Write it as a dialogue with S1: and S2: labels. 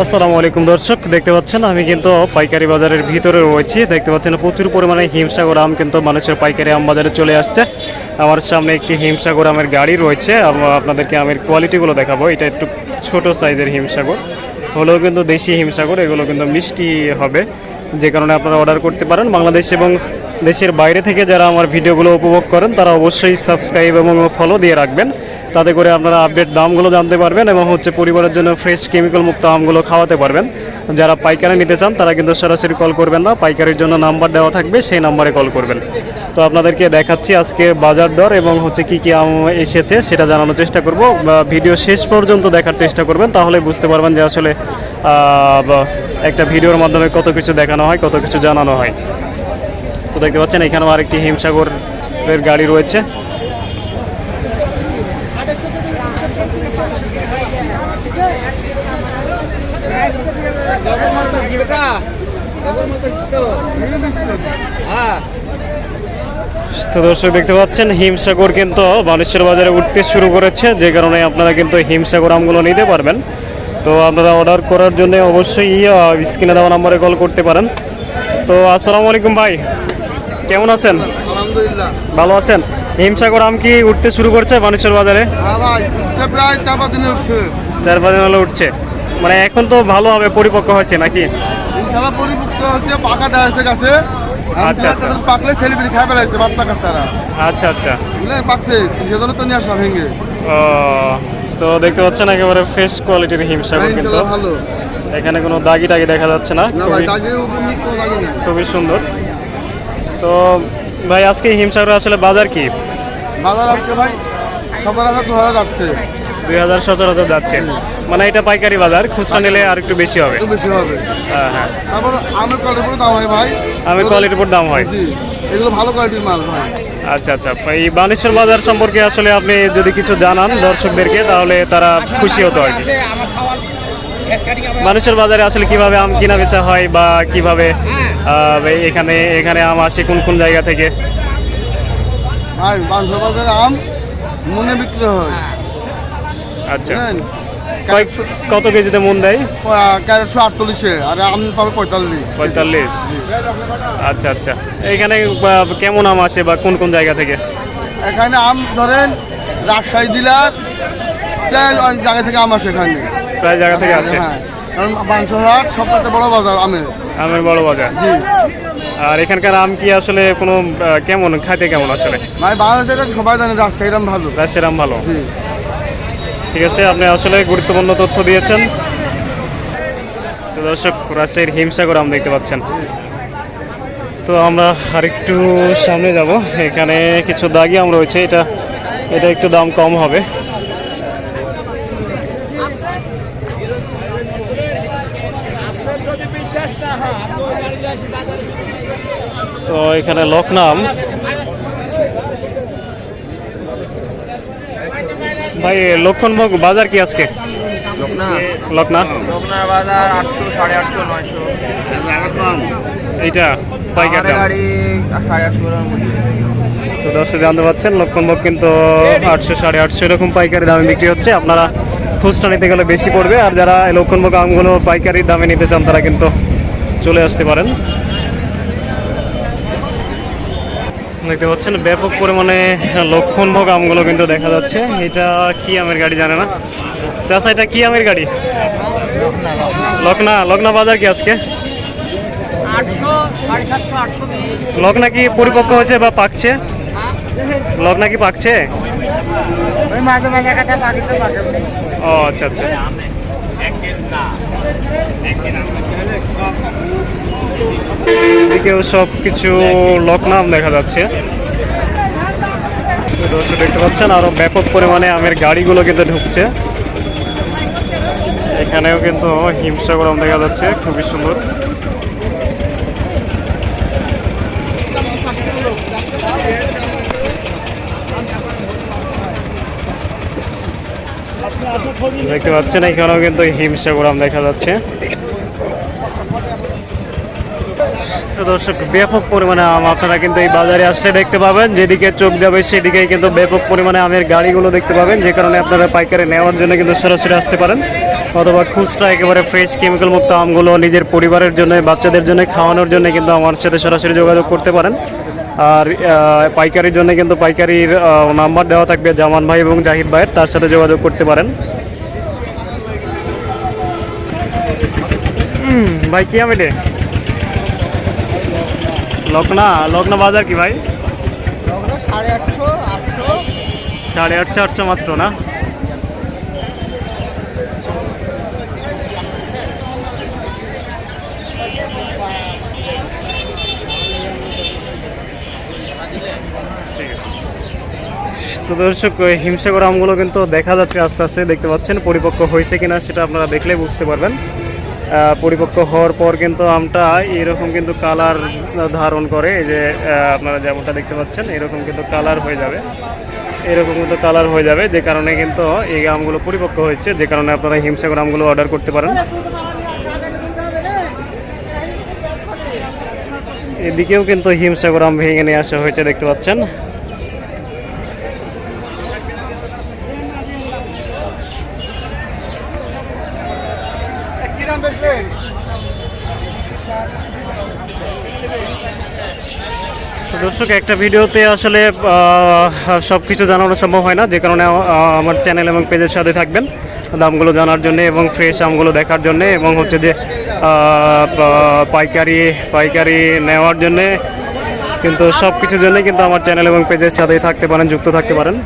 S1: আসসালামু আলাইকুম দর্শক, দেখতে পাচ্ছেন আমি কিন্তু পাইকারি বাজারের ভিতরে রয়েছি। দেখতে পাচ্ছেন প্রচুর পরিমাণে হিমসাগর আম কিন্তু মানুষের পাইকারি আম বাজারে চলে আসছে। আমার সামনে একটি হিমসাগর আমের গাড়ি রয়েছে আপনাদেরকে আমের কোয়ালিটিগুলো দেখাবো। এটা একটু ছোট সাইজের হিমসাগর, হলেও কিন্তু দেশি হিমসাগর, এগুলো কিন্তু মিষ্টি হবে। যে কারণে আপনারা অর্ডার করতে পারেন। বাংলাদেশ এবং দেশের বাইরে থেকে যারা আমার ভিডিওগুলো উপভোগ করেন, তারা অবশ্যই সাবস্ক্রাইব এবং ফলো দিয়ে রাখবেন। তাতে করে আপনারা আপডেট দামগুলো জানতে পারবেন এবং হচ্ছে পরিবারের জন্য ফ্রেশ কেমিক্যাল মুক্ত আমগুলো খাওয়াতে পারবেন। যারা পাইকারি নিতে চান, তারা কিন্তু সরাসরি কল করবেন না। পাইকারির জন্য নাম্বার দেওয়া থাকবে, সেই নাম্বারে কল করবেন। তো আপনাদেরকে দেখাচ্ছি আজকে বাজার দর এবং হচ্ছে কি কি আম এসেছে, সেটা জানানোর চেষ্টা করব। ভিডিও শেষ পর্যন্ত দেখার চেষ্টা করবেন, তাহলে বুঝতে পারবেন যে আসলে একটা ভিডিওর মাধ্যমে কত কিছু দেখানো হয়, কত কিছু জানানো হয়। তো দেখতে পাচ্ছেন, এখানেও আরেকটি হিমসাগরের গাড়ি রয়েছে। তো দর্শক দেখতে পাচ্ছেন হিমসাগর কিন্তু বানেশ্বর বাজারে উঠতে শুরু করেছে যে কারণে আপনারা কিন্তু হিমসাগর আমগুলো নিতে পারবেন। তো আপনারা অর্ডার করার জন্য অবশ্যই স্ক্রিনে দেওয়া নাম্বারে কল করতে পারেন। তো আসসালামু আলাইকুম ভাই কেমন আছেন?
S2: আলহামদুলিল্লাহ।
S1: ভালো আছেন? হিমসাগর আম কি উঠতে শুরু করছে বানেশ্বর বাজারে?
S2: হ্যাঁ চার পাঁচ দিনে
S1: হলো উঠছে। মানে এখন তো ভালোভাবে পরিপক্ক হয়েছে নাকি?
S2: ইনশাল্লাহ পরিপুক্ত হচ্ছে পাকা গাছে।
S1: আচ্ছা, আচ্ছা।
S2: পাকলে ছেলেপিলি খাই ফেলাইছে বাচ্চা কাচ্চারা।
S1: আচ্ছা আচ্ছা।
S2: বুঝলেন? পাকছে সেজন্য তো নিয়ে ভেঙে।
S1: তো দেখতে পাচ্ছেন একেবারে ফ্রেশ কোয়ালিটির হিমসাগর
S2: হ্যাঁ,
S1: কিন্তু।
S2: ভালো।
S1: এখানে কোনো দাগি টাগি দেখা যাচ্ছে না খুবই সুন্দর। তো ভাই আজকে হিমসাগর আসলে বাজার কি?
S2: বাজার আজকে ভাই সবার আগে যাচ্ছে।
S1: দুই হাজার সচরাচর যাচ্ছে। মানে এটা পাইকারি বাজার খুচরা নিলে আর একটু বেশি হবে।
S2: বেশি হবে।
S1: হ্যাঁ হ্যাঁ।
S2: তারপর আমের কোয়ালিটির উপর দাম হয় ভাই।
S1: আমি কোয়ালিটির উপর দাম হয়।
S2: এগুলো ভালো কোয়ালিটির মাল ভাই।
S1: আচ্ছা আচ্ছা। এই বানেশ্বর বাজার সম্পর্কে আসলে আপনি যদি কিছু জানান দর্শকদেরকে তাহলে তারা খুশি হতো আর কি। বানেশ্বর বাজারে আসলে কীভাবে আম কিনা বেচা হয় বা কীভাবে এখানে এখানে আম আসে কোন কোন জায়গা থেকে?
S2: ভাই বাংশ বাজারে আম মনে বিক্রি হয়।
S1: আচ্ছা। কত কেজিতে মন দেয়?
S2: আটচল্লিশে আর আম পাবে পঁয়তাল্লিশ।
S1: পঁয়তাল্লিশ। আচ্ছা আচ্ছা। এখানে কেমন আম আসে বা কোন কোন জায়গা থেকে?
S2: এখানে আম ধরেন রাজশাহী জেলার প্রায় জায়গা থেকে আম আসে এখানে।
S1: প্রায় জায়গা থেকে আসে।
S2: হ্যাঁ কারণ বাংশহাট সবথেকে বড় বাজার আমের।
S1: আমের বড় বাজার।
S2: জি।
S1: আর এখানকার আম কি আসলে কোনো কেমন খাইতে কেমন আসলে?
S2: ভাই বাংলাদেশের সবাই জানে রাজশাহীর আম ভালো।
S1: রাজশাহীর আম ভালো।
S2: জি।
S1: ঠিক আছে, আপনি আসলে গুরুত্বপূর্ণ তথ্য দিয়েছেন। তো দর্শক, রাজশাহীর হিমসাগর আম দেখতে পাচ্ছেন। তো আমরা আরেকটু সামনে যাব। এখানে কিছু দাগি আম রয়েছে, এটা এটা একটু দাম কম হবে। তো এখানে লকনাম ভাই লক্ষণভোগ বাজার কি আজকে?
S3: লোকনা
S1: লকনা
S3: বাজার আটশো সাড়ে আটশো নয়শো।
S1: এইটা পাইকার
S3: গাড়ি সাড়ে আটশো
S1: তো দর্শক জানতে পারছেন লক্ষণভোগ কিন্তু আটশো সাড়ে আটশো এরকম পাইকারি দামে বিক্রি হচ্ছে। আপনারা খুচরা নিতে গেলে বেশি পড়বে আর যারা লক্ষণভোগ আমগুলো পাইকারি দামে নিতে চান তারা কিন্তু চলে আসতে পারেন। দেখতে পাচ্ছেন ব্যাপক পরিমাণে লক্ষণভোগ আমগুলো কিন্তু দেখা যাচ্ছে। এটা কি আমের গাড়ি জানে না? চাষা এটা কি আমের গাড়ি? লকনা লকনা বাজার কি আজকে? লগ্না কি পরিপক্ক হয়েছে বা পাকছে? লগ্না কি পাকছে? ও আচ্ছা আচ্ছা। এদিকেও সব কিছু লকনাম দেখা যাচ্ছে। দর্শক দেখতে পাচ্ছেন, আরও ব্যাপক পরিমাণে আমের গাড়িগুলো কিন্তু ঢুকছে। এখানেও কিন্তু হিমসাগরম দেখা যাচ্ছে, খুবই সুন্দর। দেখতে পাচ্ছেন, এখানেও কিন্তু হিমসাগরম দেখা যাচ্ছে। তো দর্শক, ব্যাপক পরিমাণে আম আপনারা কিন্তু এই বাজারে আসলে দেখতে পাবেন। যেদিকে চোখ যাবে সেদিকেই কিন্তু ব্যাপক পরিমাণে আমের গাড়িগুলো দেখতে পাবেন, যে কারণে আপনারা পাইকারি নেওয়ার জন্য কিন্তু সরাসরি আসতে পারেন। অথবা খুচরা একেবারে ফ্রেশ কেমিক্যাল মুক্ত আমগুলো নিজের পরিবারের জন্য, বাচ্চাদের জন্য, খাওয়ানোর জন্য কিন্তু আমার সাথে সরাসরি যোগাযোগ করতে পারেন। আর পাইকারির জন্য কিন্তু পাইকারির নাম্বার দেওয়া থাকবে জামান ভাই এবং জাহিদ ভাইয়ের, তার সাথে যোগাযোগ করতে পারেন। ভাই, কি আমি লকনা লকনা বাজার কি ভাই?
S2: সাড়ে আটশো আটশো।
S1: মাত্র না। তো দর্শক হিমসাগর আমগুলো কিন্তু দেখা যাচ্ছে আস্তে আস্তে দেখতে পাচ্ছেন পরিপক্ক হয়েছে কিনা সেটা আপনারা দেখলে বুঝতে পারবেন। পরিপক্ক হওয়ার পর কিন্তু আমটা এরকম কিন্তু কালার ধারণ করে। এই যে আপনারা যেমনটা দেখতে পাচ্ছেন, এরকম কিন্তু কালার হয়ে যাবে। এরকম কিন্তু কালার হয়ে যাবে, যে কারণে কিন্তু এই আমগুলো পরিপক্ক হয়েছে, যে কারণে আপনারা হিমসাগর আমগুলো অর্ডার করতে পারেন। এদিকেও কিন্তু হিমসাগর আম ভেঙে নিয়ে আসা হয়েছে, দেখতে পাচ্ছেন। দর্শক, একটা ভিডিওতে আসলে সব কিছু জানানো সম্ভব হয় না, যে কারণে আমার চ্যানেল এবং পেজের সাথে থাকবেন দামগুলো জানার জন্য এবং ফ্রেশ আমগুলো দেখার জন্য এবং হচ্ছে যে পাইকারি পাইকারি নেওয়ার জন্যে, কিন্তু সব কিছুর জন্য কিন্তু আমার চ্যানেল এবং পেজের সাথেই থাকতে পারেন, যুক্ত থাকতে পারেন।